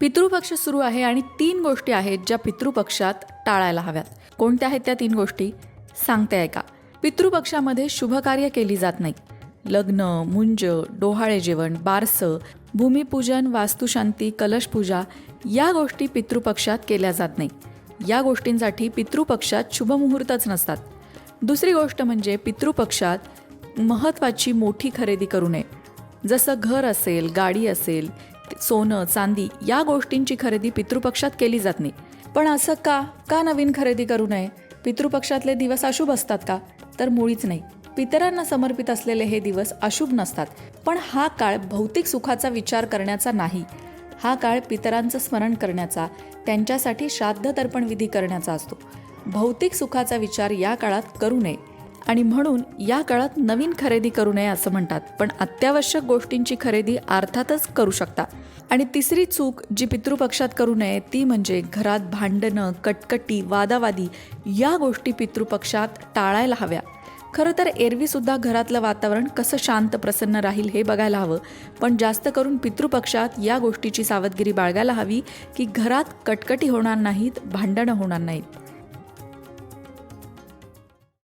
पितृपक्ष सुरू आहे आणि तीन गोष्टी आहेत ज्या पितृपक्षात टाळायला हव्यात. कोणत्या आहेत त्या तीन गोष्टी? सांगते ऐका. पितृपक्षामध्ये शुभकार्य केली जात नाही. लग्न मुंज डोहाळे जेवण बारसं भूमिपूजन वास्तुशांती कलशपूजा या गोष्टी पितृपक्षात केल्या जात नाही. या गोष्टींसाठी पितृपक्षात शुभमुहूर्तच नसतात. दुसरी गोष्ट म्हणजे पितृपक्षात महत्त्वाची मोठी खरेदी करू नये. जसं घर असेल गाडी असेल सोनं चांदी या गोष्टींची खरेदी पितृपक्षात केली जात नाही. पण असं का? का नवीन खरेदी करू नये? पितृपक्षातले दिवस अशुभ असतात का? तर मुळीच नाही. पितरांना समर्पित असलेले हे दिवस अशुभ नसतात. पण हा काळ भौतिक सुखाचा विचार करण्याचा नाही. हा काळ पितरांचं स्मरण करण्याचा त्यांच्यासाठी श्राद्ध तर्पण विधी करण्याचा असतो. भौतिक सुखाचा विचार या काळात करू नये. आणि म्हणून या काळात नवीन खरेदी करू नये असं म्हणतात. पण अत्यावश्यक गोष्टींची खरेदी अर्थातच करू शकता. आणि तिसरी चूक जी पितृपक्षात करू नये ती म्हणजे घरात भांडणं कटकटी वादावादी या गोष्टी पितृपक्षात टाळायला हव्या. खरं तर एरवीसुद्धा घरातलं वातावरण कसं शांत प्रसन्न राहील हे बघायला हवं. पण जास्त करून पितृपक्षात या गोष्टीची सावधगिरी बाळगायला हवी की घरात कटकटी होणार नाहीत भांडणं होणार नाहीत.